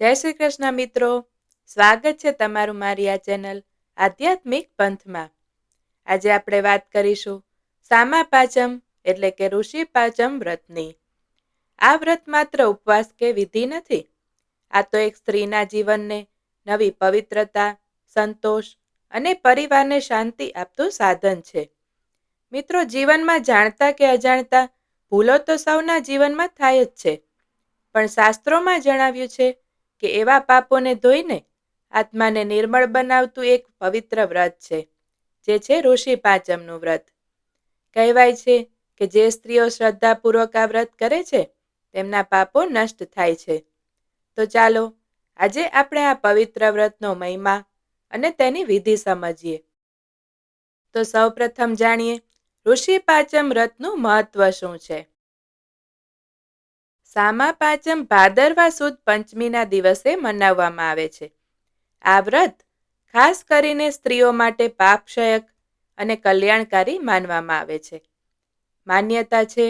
જય શ્રી કૃષ્ણ મિત્રો. સ્વાગત છે તમારું મારી આ ચેનલ આધ્યાત્મિક પંથમાં. આજે આપણે વાત કરીશું સામા પાચમ એટલે કે ઋષિ પાચમ વ્રતની. આ વ્રત માત્ર ઉપવાસ કે વિધિ નથી. આ તો એક સ્ત્રીના જીવનને નવી પવિત્રતા, સંતોષ અને પરિવારને શાંતિ આપતું સાધન છે. મિત્રો, જીવનમાં જાણતા કે અજાણતા ભૂલો તો સૌના જીવનમાં થાય જ છે. પણ શાસ્ત્રોમાં જણાવ્યું છે કે એવા પાપોને ધોઈને આત્માને નિર્મળ બનાવતું એક પવિત્ર વ્રત છે, જે છે ઋષિ પાંચમનું વ્રત. કહેવાય છે કે જે સ્ત્રીઓ શ્રદ્ધાપૂર્વક આ વ્રત કરે છે, તેમના પાપો નષ્ટ થાય છે. તો ચાલો, આજે આપણે આ પવિત્ર વ્રતનો મહિમા અને તેની વિધિ સમજીએ. તો સૌપ્રથમ જાણીએ, ઋષિ પાંચમ વ્રતનું મહત્વ શું છે? સામા પાંચમ ભાદરવા સુદ પંચમીના દિવસે મનાવવામાં આવે છે. આ વ્રત ખાસ કરીને સ્ત્રીઓ માટે પાપક્ષયક અને કલ્યાણકારી માનવામાં આવે છે. માન્યતા છે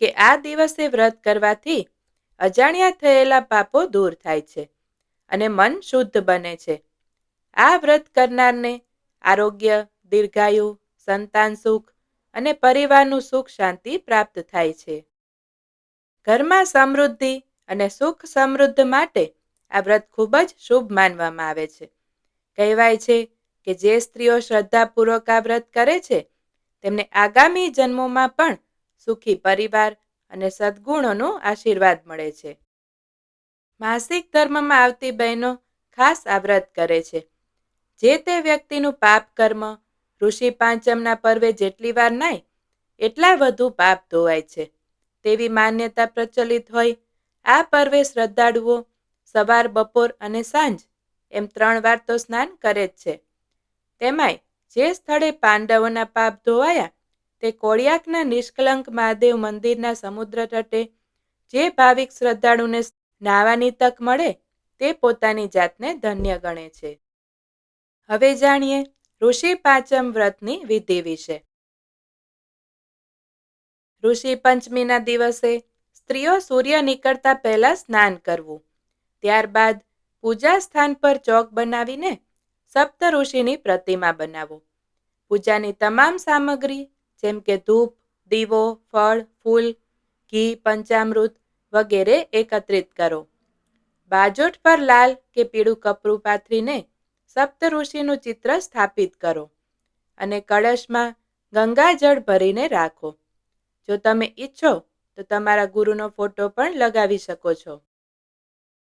કે આ દિવસે વ્રત કરવાથી અજાણ્યા થયેલા પાપો દૂર થાય છે અને મન શુદ્ધ બને છે. આ વ્રત કરનારને આરોગ્ય, દીર્ઘાયુ, સંતાન સુખ અને પરિવારનું સુખ શાંતિ પ્રાપ્ત થાય છે. ઘરમાં સમૃદ્ધિ અને સુખ સમૃદ્ધ માટે આ વ્રત ખૂબ જ શુભ માનવામાં આવે છે. કહેવાય છે કે જે સ્ત્રીઓ શ્રદ્ધાપૂર્વક આ વ્રત કરે છે, તેમને આગામી જન્મોમાં પણ સુખી પરિવાર અને સદગુણોનો આશીર્વાદ મળે છે. માસિક ધર્મમાં આવતી બહેનો ખાસ આ વ્રત કરે છે. જે તે વ્યક્તિનું પાપ કર્મ, ઋષિ પાંચમના પર્વે જેટલી વાર નાય એટલા વધુ પાપ ધોવાય છે. તેવી માન્યતા પ્રચલિત હોય. આ પર્વે શ્રદ્ધાળુઓ સવાર, બપોર અને સાંજ એમ ત્રણ વાર તો સ્નાન કરે જ છે. તેમાંય જે સ્થળે પાંડવોના પાપ ધોવાયા, તે કોળિયાકના નિષ્કલંક મહાદેવ મંદિરના સમુદ્ર તટે જે ભાવિક શ્રદ્ધાળુને નાવાની તક મળે, તે પોતાની જાતને ધન્ય ગણે છે. હવે જાણીએ ઋષિ પાંચમ વ્રતની વિધિ વિશે. ઋષિ પંચમીના દિવસે સ્ત્રીઓ સૂર્ય નીકળતા પહેલાં સ્નાન કરવું. ત્યારબાદ પૂજા સ્થાન પર ચોક બનાવીને સપ્ત ઋષિની પ્રતિમા બનાવો. પૂજાની તમામ સામગ્રી જેમ કે ધૂપ, દીવો, ફળ, ફૂલ, ઘી, પંચામૃત વગેરે એકત્રિત કરો. બાજોટ પર લાલ કે પીળું કપરું પાથરીને સપ્ત ઋષિનું ચિત્ર સ્થાપિત કરો અને કળશમાં ગંગાજળ ભરીને રાખો. જો તમે ઈચ્છો તો તમારા ગુરુનો ફોટો પણ લગાવી શકો છો.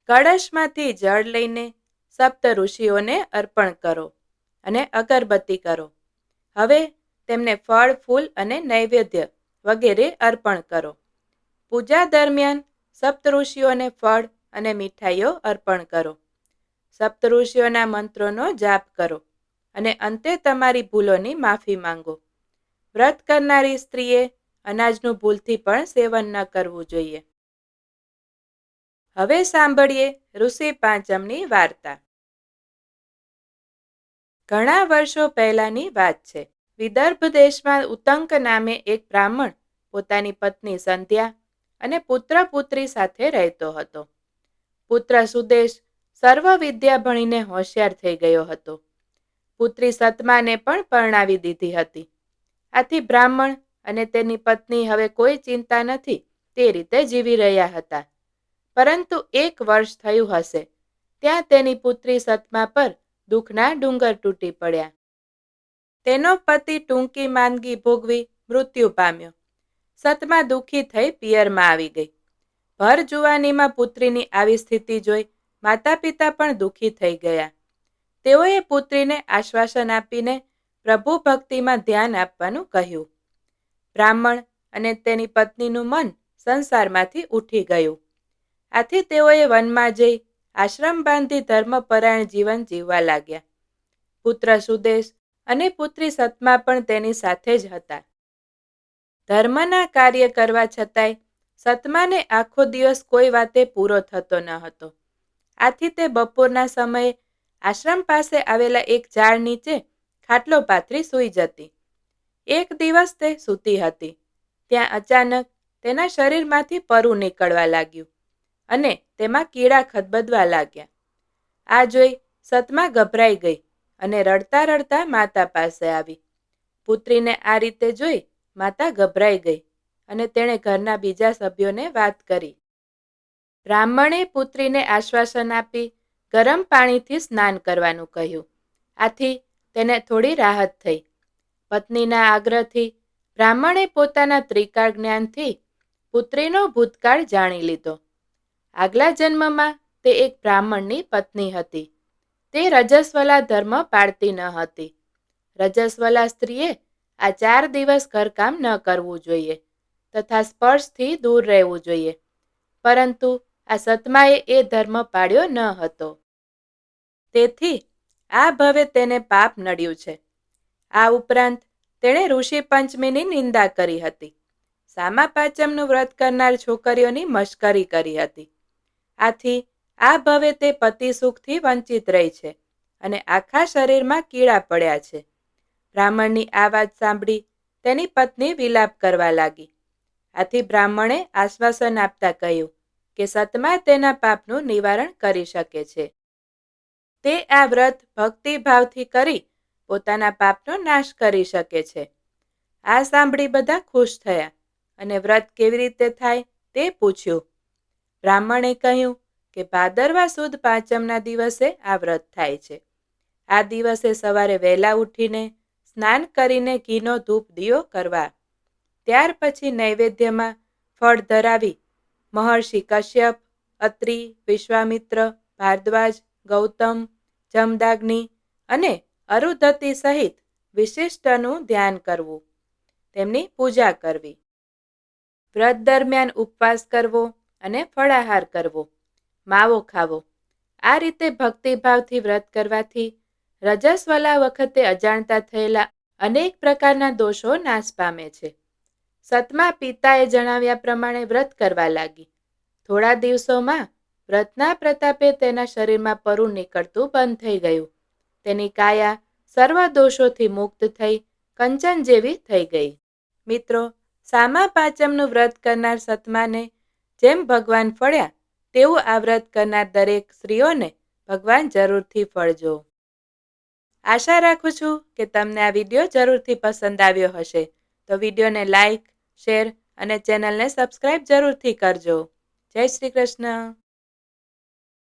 કળશમાંથી જળ લઈને સપ્ત ઋષિઓને અર્પણ કરો અને અગરબત્તી કરો. હવે તેમને ફળ, ફૂલ અને નૈવેદ્ય વગેરે અર્પણ કરો. પૂજા દરમિયાન સપ્ત ઋષિઓને ફળ અને મીઠાઈઓ અર્પણ કરો. સપ્ત ઋષિઓના મંત્રોનો જાપ કરો અને અંતે તમારી ભૂલોની માફી માંગો. વ્રત કરનારી સ્ત્રીએ અનાજનું ભૂલથી પણ સેવન ન કરવું જોઈએ. હવે સાંભળીએ ઋષિ પાંચમની વાર્તા. ઘણા વર્ષો પહેલાની વાત છે. વિદર્ભ દેશમાં ઉતંક નામે એક બ્રાહ્મણ પોતાની પત્ની સંધ્યા અને પુત્ર પુત્રી સાથે રહેતો હતો. પુત્ર સુદેશ સર્વ વિદ્યા ભણીને હોશિયાર થઈ ગયો હતો. પુત્રી સતમાને પણ પરણાવી દીધી હતી. આથી બ્રાહ્મણ અને તેની પત્ની હવે કોઈ ચિંતા નથી, તે રીતે જીવી રહ્યા હતા. પરંતુ એક વર્ષ થયું હશે, ત્યાં તેની પુત્રી સતમા પર દુઃખના ડુંગર તૂટી પડ્યા. તેનો પતિ ટૂંકી માંદગી ભોગવી મૃત્યુ પામ્યો. સતમા દુઃખી થઈ પિયરમાં આવી ગઈ. ભર જુવાનીમાં પુત્રીની આવી સ્થિતિ જોઈ માતા પિતા પણ દુઃખી થઈ ગયા. તેઓએ પુત્રીને આશ્વાસન આપીને પ્રભુ ભક્તિમાં ધ્યાન આપવાનું કહ્યું. બ્રાહ્મણ અને તેની પત્નીનું મન સંસારમાંથી ઉઠી ગયું. આથી તેઓએ વનમાં જઈ આશ્રમ બાંધી ધર્મપરાયણ જીવન જીવવા લાગ્યા. પુત્ર સુદેશ અને પુત્રી સતમા પણ તેની સાથે જ હતા. ધર્મના કાર્ય કરવા છતાંય સતમાને આખો દિવસ કોઈ વાતે પૂરો થતો ન હતો. આથી તે બપોરના સમયે આશ્રમ પાસે આવેલા એક ઝાડ નીચે ખાટલો પાથરી સૂઈ જતી. એક દિવસ તે સૂતી હતી. ત્યાં અચાનક તેના શરીરમાંથી પરુ નીકળવા લાગ્યું અને તેમાં કીડા ખદબદવા લાગ્યા. આ જોઈ સતમા ગભરાઈ ગઈ અને રડતા રડતા માતા પાસે આવી. પુત્રીને આ રીતે જોઈ માતા ગભરાઈ ગઈ અને તેણે ઘરના બીજા સભ્યોને વાત કરી. બ્રાહ્મણે પુત્રીને આશ્વાસન આપી ગરમ પાણીથી સ્નાન કરવાનું કહ્યું. આથી તેને થોડી રાહત થઈ. પત્નીના આગ્રહથી બ્રાહ્મણે પોતાના ત્રિકાળ જ્ઞાનથી પુત્રીનો ભૂતકાળ જાણી લીધો. આગલા જન્મમાં તે એક બ્રાહ્મણની પત્ની હતી. તે રજસ્વલા ધર્મ પાળતી ન હતી. રજસ્વલા સ્ત્રીએ આ ચાર દિવસ ઘરકામ ન કરવું જોઈએ તથા સ્પર્શથી દૂર રહેવું જોઈએ. પરંતુ આ સતમાએ એ ધર્મ પાળ્યો ન હતો. તેથી આ ભવે તેને પાપ નડ્યું છે. આ ઉપરાંત તેણે ઋષિ પંચમીની નિંદા કરી હતી. સામા પાંચમનું વ્રત કરનાર છોકરીઓની મશ્કરી કરી હતી. આથી આ ભવે તે પતિ સુખથી વંચિત રહી છે અને આખા શરીરમાં કીડા પડ્યા છે. બ્રાહ્મણની આ વાત સાંભળી તેની પત્ની વિલાપ કરવા લાગી. આથી બ્રાહ્મણે આશ્વાસન આપતા કહ્યું કે સતમા તેના પાપનું નિવારણ કરી શકે છે. તે આ વ્રત ભક્તિભાવથી કરી પોતાના પાપનો નાશ કરી શકે છે. આ સાંભળી બધા ખુશ થયા અને વ્રત કેવી રીતે થાય તે પૂછ્યું. બ્રાહ્મણે કહ્યું કે ભાદરવા સુદ પાંચમના દિવસે આ વ્રત થાય છે. આ દિવસે સવારે વહેલા ઉઠીને સ્નાન કરીને ઘીનો ધૂપ દિયો કરવા. ત્યાર પછી નૈવેદ્યમાં ફળ ધરાવી મહર્ષિ કશ્યપ, અત્રિ, વિશ્વામિત્ર, ભારદ્વાજ, ગૌતમ, જમદાગ્નિ અને અરુધતી સહિત વિશિષ્ટનું ધ્યાન કરવું. તેમની પૂજા કરવી. વ્રત દરમિયાન ઉપવાસ કરવો અને ફળાહાર કરવો. માવો ખાવો. આ રીતે ભક્તિભાવથી વ્રત કરવાથી રજસ્વલા વખતે અજાણતા થયેલા અનેક પ્રકારના દોષો નાશ પામે છે. સતમા પિતાએ જણાવ્યા પ્રમાણે વ્રત કરવા લાગી. થોડા દિવસોમાં વ્રતના પ્રતાપે તેના શરીરમાં પરુ નીકળતું બંધ થઈ ગયું. તેની કાયા સર્વ દોષોથી મુક્ત થઈ કંચન જેવી થઈ ગઈ. મિત્રો, સામા પાંચમનું વ્રત કરનાર સતમાને જેમ ભગવાન ફળ્યા, તેવું આ વ્રત કરનાર દરેક સ્ત્રીઓને ભગવાન જરૂરથી ફળજો. આશા રાખું છું કે તમને આ વીડિયો જરૂરથી પસંદ આવ્યો હશે. તો વિડીયોને લાઈક, શેર અને ચેનલને સબસ્ક્રાઈબ જરૂરથી કરજો. જય શ્રી કૃષ્ણ.